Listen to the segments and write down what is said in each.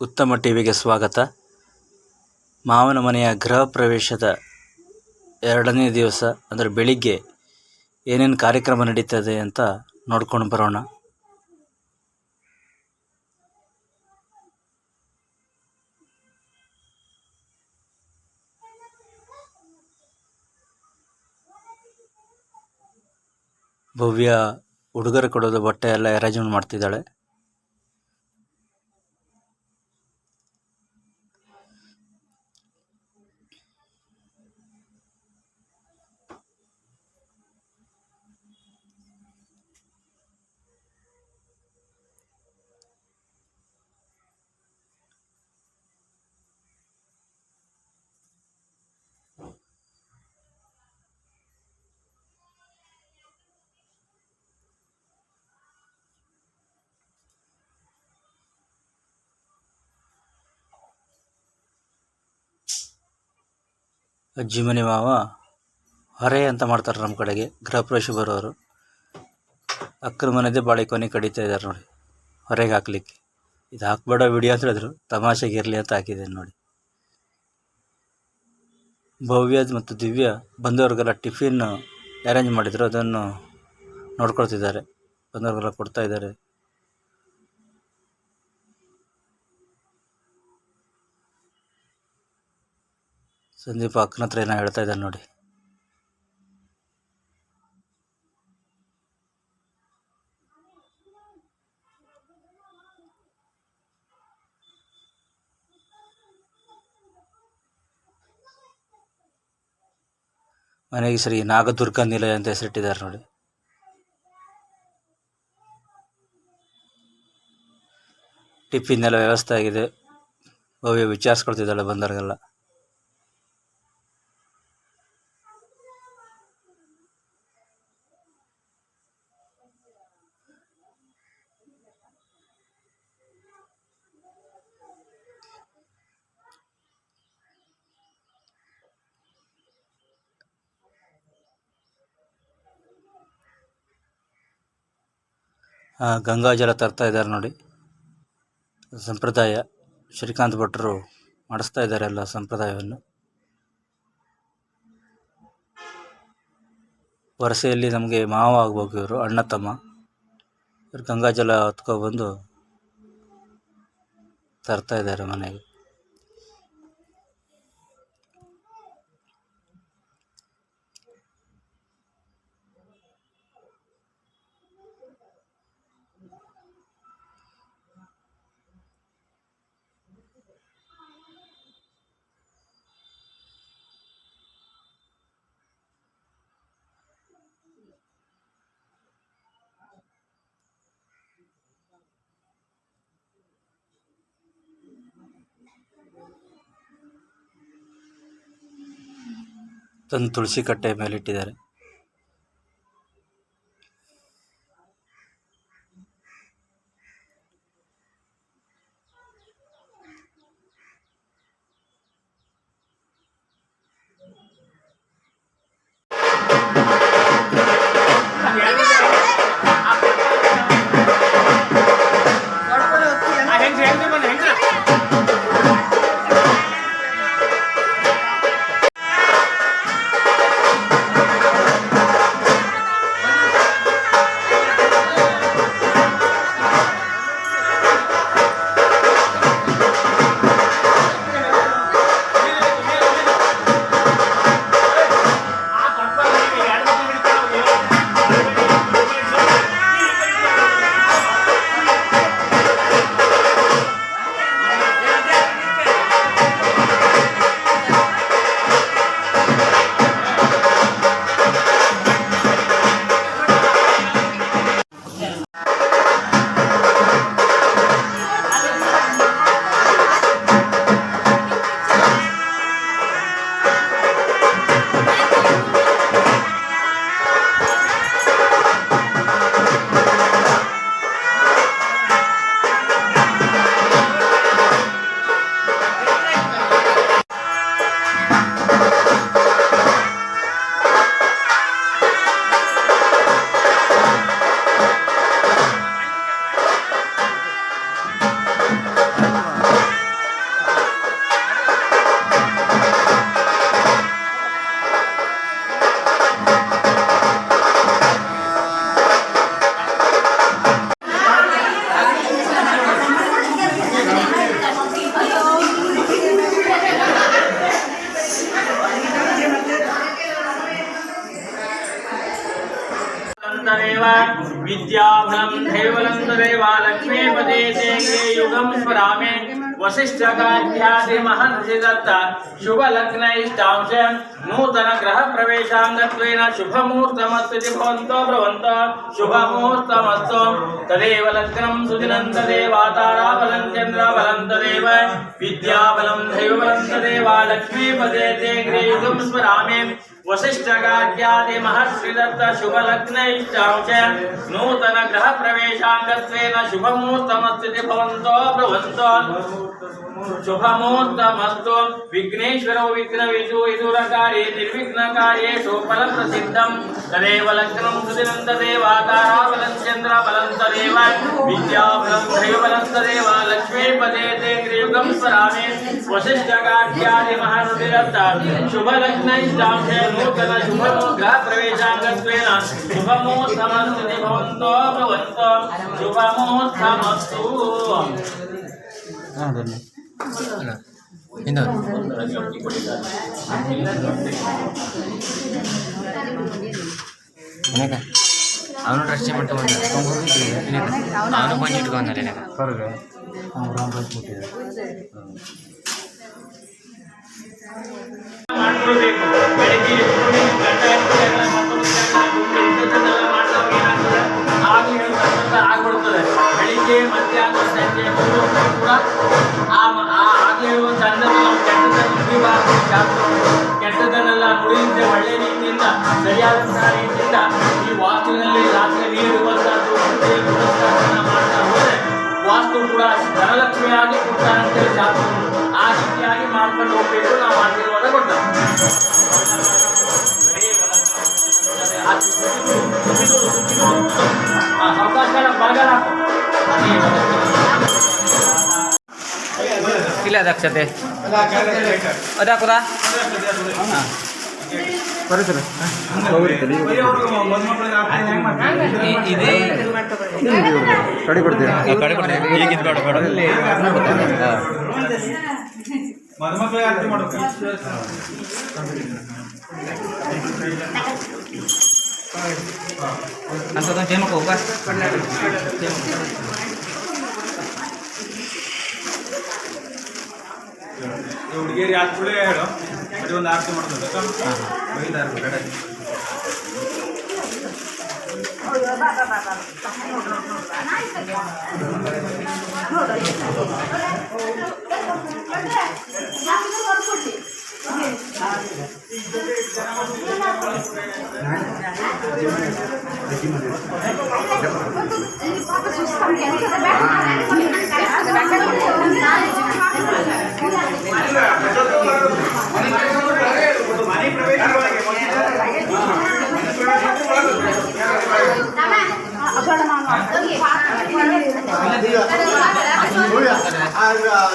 ಉತ್ತಮ ಟಿವಿಗೆ ಸ್ವಾಗತ. ಮಾವನ ಮನೆಯ ಗೃಹ ಪ್ರವೇಶದ ಎರಡನೇ ದಿವಸ, ಅಂದರೆ ಬೆಳಿಗ್ಗೆ ಏನೇನು ಕಾರ್ಯಕ್ರಮ ನಡೀತದೆ ಅಂತ ನೋಡ್ಕೊಂಡು ಬರೋಣ. ಭವ್ಯ ಹುಡುಗರು ಕೊಡೋದು ಬಟ್ಟೆ ಎಲ್ಲ ಅರೇಂಜ್ಮೆಂಟ್ ಮಾಡ್ತಿದ್ದಾಳೆ. ಅಜ್ಜಿ ಮನೆ ಮಾವ, ಹೊರೆ ಅಂತ ಮಾಡ್ತಾರೆ ನಮ್ಮ ಕಡೆಗೆ ಗೃಹ ಪ್ರವೇಶ ಬರೋರು ಅಕ್ಕನ ಮನೆದೇ ಬಾಳೆಕೊನೆ ಕಡಿತಾ ಇದ್ದಾರೆ ನೋಡಿ, ಹೊರಗೆ ಹಾಕ್ಲಿಕ್ಕೆ. ಇದು ಹಾಕ್ಬೇಡ ವಿಡಿಯೋ ಅಂತ ಹೇಳಿದ್ರು, ತಮಾಷೆಗೆ ಇರಲಿ ಅಂತ ಹಾಕಿದ್ದೇನೆ ನೋಡಿ. ಭವ್ಯ ಮತ್ತು ದಿವ್ಯ ಬಂದವ್ರಿಗೆಲ್ಲ ಟಿಫಿನ್ ಅರೇಂಜ್ ಮಾಡಿದ್ರು, ಅದನ್ನು ನೋಡ್ಕೊಳ್ತಿದ್ದಾರೆ. ಬಂದವ್ರಿಗೆಲ್ಲ ಕೊಡ್ತಾ ಇದ್ದಾರೆ. ಸಂದೀಪ ಅಕ್ಕನ ಹತ್ರ ಏನೋ ಹೇಳ್ತಾ ಇದ್ದಾನೆ ನೋಡಿ. ಮನೆಗೆ ಸರಿ ನಾಗದುರ್ಗ ನಿಲಯ ಅಂತ ಹೆಸರಿಟ್ಟಿದ್ದಾರೆ ನೋಡಿ. ಟಿಫಿನ್ ಎಲ್ಲ ವ್ಯವಸ್ಥೆ ಆಗಿದೆ. ಭವ್ಯ ವಿಚಾರಿಸ್ಕೊಳ್ತಿದ್ದಾಳೆ ಬಂದವ್ರಿಗೆಲ್ಲ. ಆ, ಗಂಗಾಜಲ ತರ್ತಾ ಇದ್ದಾರೆ ನೋಡಿ. ಸಂಪ್ರದಾಯ ಶ್ರೀಕಾಂತ್ ಭಟ್ರು ಮಾಡಿಸ್ತಾ ಇದ್ದಾರೆ ಎಲ್ಲ ಸಂಪ್ರದಾಯವನ್ನು. ವರಸೆಯಲ್ಲಿ ನಮಗೆ ಮಾವ ಆಗ್ಬೇಕು ಇವರು ಅಣ್ಣ ತಮ್ಮ ಇವ್ರು ಗಂಗಾಜಲ ಹೊತ್ಕೊಬಂದು ತರ್ತಾ ಇದ್ದಾರೆ ಮನೆಗೆ. ತಂದು ತುಳಸಿ ಕಟ್ಟೆ देव विद्याभ्रम केवलम तदेवा लक्ष्मी पदे देंगे युगम स्मरामे वशिष्ठ काध्यादि महर्षि दत्त शुभ लग्न इष्टांश नूतन ग्रह प्रवेशांगत्वेन शुभमुहूर्तमस्ति भवन्तो ब्रवन्त, शुभमुहूर्तमस्तु। तदेव लग्नं सुदिनं तदेवा तारा बलं चन्द्र बलं तदेव, विद्याबलं दैवबलं तदेवा लक्ष्मीपदे ते ग्रे युगं स्मरामे वसिष्ठगाद्यादि महर्षिदत्त शुभलग्नैश्चांश नूतन ग्रह प्रवेशाङ्गत्वेन शुभमुहूर्तमस्ति भवन्तो ब्रुवन्तो शुभमुहूर्तमस्तु। विघ्नेश्वरो विघ्नविषु विदुरकार्ये निर्विघ्नकार्येषु फलप्रसिद्धं तदेव लग्नं सुदिनं तदेवाताराबलं चन्द्रबलं लक्ष्मीपदे ते त्रियुगं स्मरामि वसिष्ठगाढ्यादि महर्षिदत्त शुभलग्नैष्टांशे నూతన శుభముఖ ప్రవేశాంగత్వేన శుభమూర్తమస్తి భవంతో భవంతో శుభమూర్తమస్తు ಅವನು ರಕ್ಷೆ ಬಿಟ್ಟು ಬಂದ ಅವನು ಬಂದು ಇಟ್ಕೊಂಡ ಹೊರಗೆ ಅವ್ರು ರಾಮ್ ಬಂದ್ಬಿಟ್ಟಿದ್ದಾರೆ ಆಗ್ಬಿಡ್ತದೆ ಬೆಳಿಗ್ಗೆ ಕೂಡ ಆ ಕೆಟ್ಟದನ್ನೆಲ್ಲ ನುಡಿಯಿಂದ ಒಳ್ಳೆ ರೀತಿಯಿಂದ ಸರಿಯಾದಂತಹ ರೀತಿಯಿಂದ ಈ ವಾಸ್ತುವಿನಲ್ಲಿ ರಾತ್ರಿ ಪುನಸ್ಕಾರವನ್ನು ಮಾಡ್ತಾ ಹೋದರೆ ವಾಸ್ತು ಕೂಡ ಧನಲಕ್ಷ್ಮಿಯಾಗಿ ಕೊಡ್ತಾರಂತೇಳಿ ಶಾಸ್ತ್ರ ಆ ರೀತಿಯಾಗಿ ಮಾಡ್ಕೊಂಡು ಹೋಗ್ಬೇಕು, ನಾವು ಆಶೀರ್ವಾದ ಕೊಡ್ತಾರೆ ಅವಕಾಶ ಬರಗಾಲ ಇಲ್ಲ ದಕ್ಷತೆ ಅದಾಕುದಾ ಇದೆ ಕಡಿ ಕೊಡ್ತೀವಿ ಮದುಮಕ್ಕಳಿಗೆ ಆರತಿ ಮಾಡ್ಬೇಕು. ಅಂತ ಜೇಮಕ್ಕೆ ಹೋಗ ಹುಡುಗಿಯರಿ ಆದ ಕೂಡ ಹೇಳು. ಅದು ಒಂದು ಆರತಿ ಮಾಡೋದು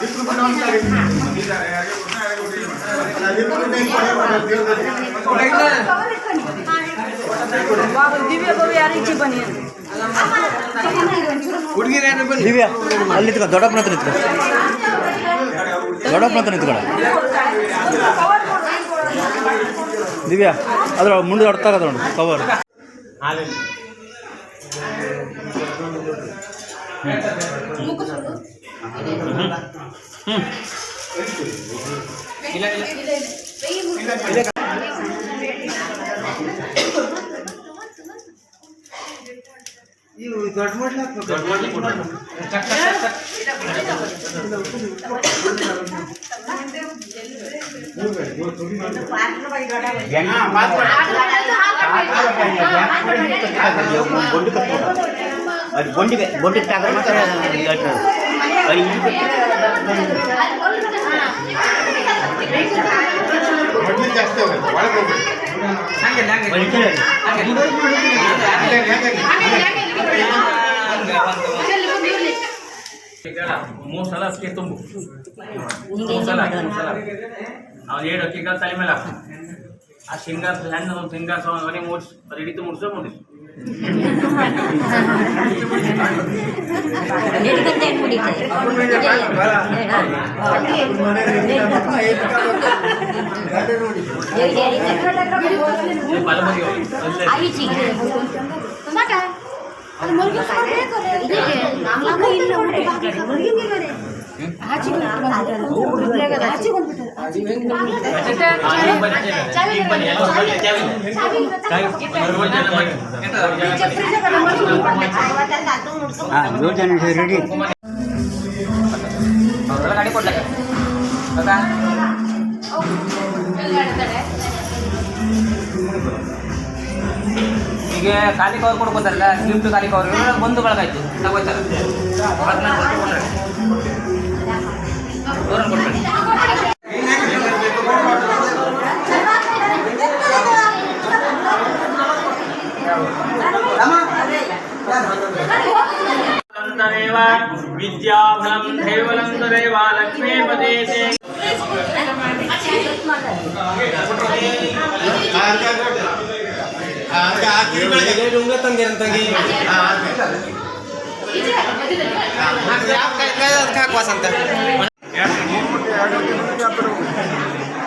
దిక్కుకుండా ఉంటారు ದಿವ್ಯಾ ಅಲ್ಲಿ ನಿಂತ್ಕೊ ದೊಡ್ಡಪ್ಪನ ಹತ್ರ ನಿಂತ್ಕೊ. ದೊಡ್ಡಪ್ಪನ ಹತ್ರ ನಿಂತ್ಕೊಳ. ದಿವ್ಯಾ ಅದ್ರ ಮುಂದೆ ಹೊಡ್ತಾರ ಅದ್ರ ನೋಡಿ ಕವರ್ ಅದು ಬೊಂಡಿಗೆ ಬೊಂಡಿ ತಗೊಂಡು ಮಾತ್ರ ಬಳಿಕೆ ಮೂರು ಸಲ ಅಕ್ಕಿ ತುಂಬು. ಮೂರು ಸಲ ಮೂರು ಸಲ. ಅವ್ನು ಏಳು ಅಕ್ಕಿ ಕಾಳು ತಲೆ ಮೇಲೆ ಆ ಸಿಂಗಾಸ ಹಣ್ಣು ಒಂದು ಶೇಂಗಾರ ಅವನೇ ಮೂಡ್ಸು ಅದು ಹಿಡಿತು ಮುಡ್ಸೋ ಮುಡಿಸು எடுக்கத்தை முடித்தது ஆயிடுச்சு அது முருகன் இல்லை முருகன் ರೆಡಿ ಗಾಡಿ ಕೊಡ್ಲಕ್ಕ ಈಗ ಖಾಲಿ ಕವರ್ ಕೊಡ್ಬೋದಲ್ಲ ಗಿಫ್ಟ್ ಖಾಲಿ ಕವರ್ ಬಂದು ಬಳಗಾಯ್ತು ತಗೋಯ್ತಾರೆ ದೂರ ಕೊಡ್ಬೇಡಿ तदेव विद्याफलं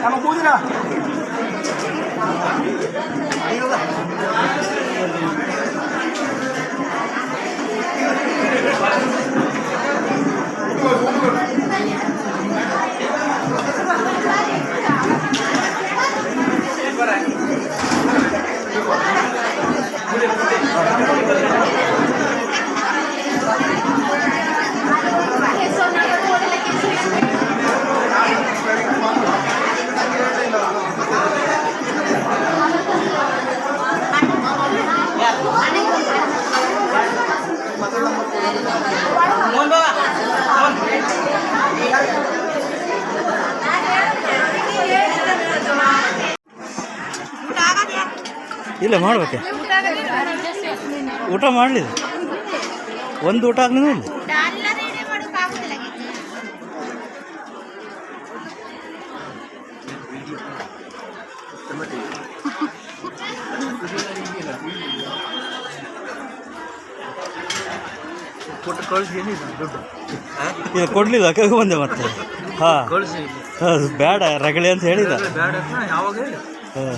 நம்ம பூஜரா ಇಲ್ಲ ಮಾಡ್ಬೇಕೆ. ಊಟ ಮಾಡಲಿಲ್ಲ? ಒಂದು ಊಟ ಆಗಲಿಲ್ಲ ಇಲ್ಲ ಇಲ್ಲ ಕೊಡ್ಲಿಲ್ಲ ಕೇಳಿ ಬಂದೆ ಮತ್ತೆ. ಹಾಂ. ಹಾಂ ಬೇಡ ರಗಳೆ ಅಂತ ಹೇಳಿದ? ಹಾಂ.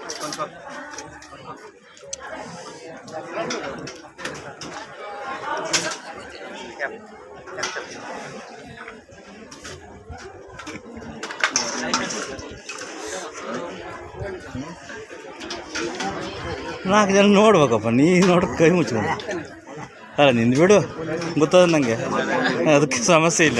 ನಾಲ್ಕು ಜನ ನೋಡ್ಬೇಕಪ್ಪ ನೀ ನೋಡಿ, ಕೈ ಮುಚ್ಕೊಂಡು. ಅಲ್ಲ, ನಿಂದು ಬಿಡು, ಗೊತ್ತದ ನನಗೆ ಅದಕ್ಕೆ ಸಮಸ್ಯೆ ಇಲ್ಲ.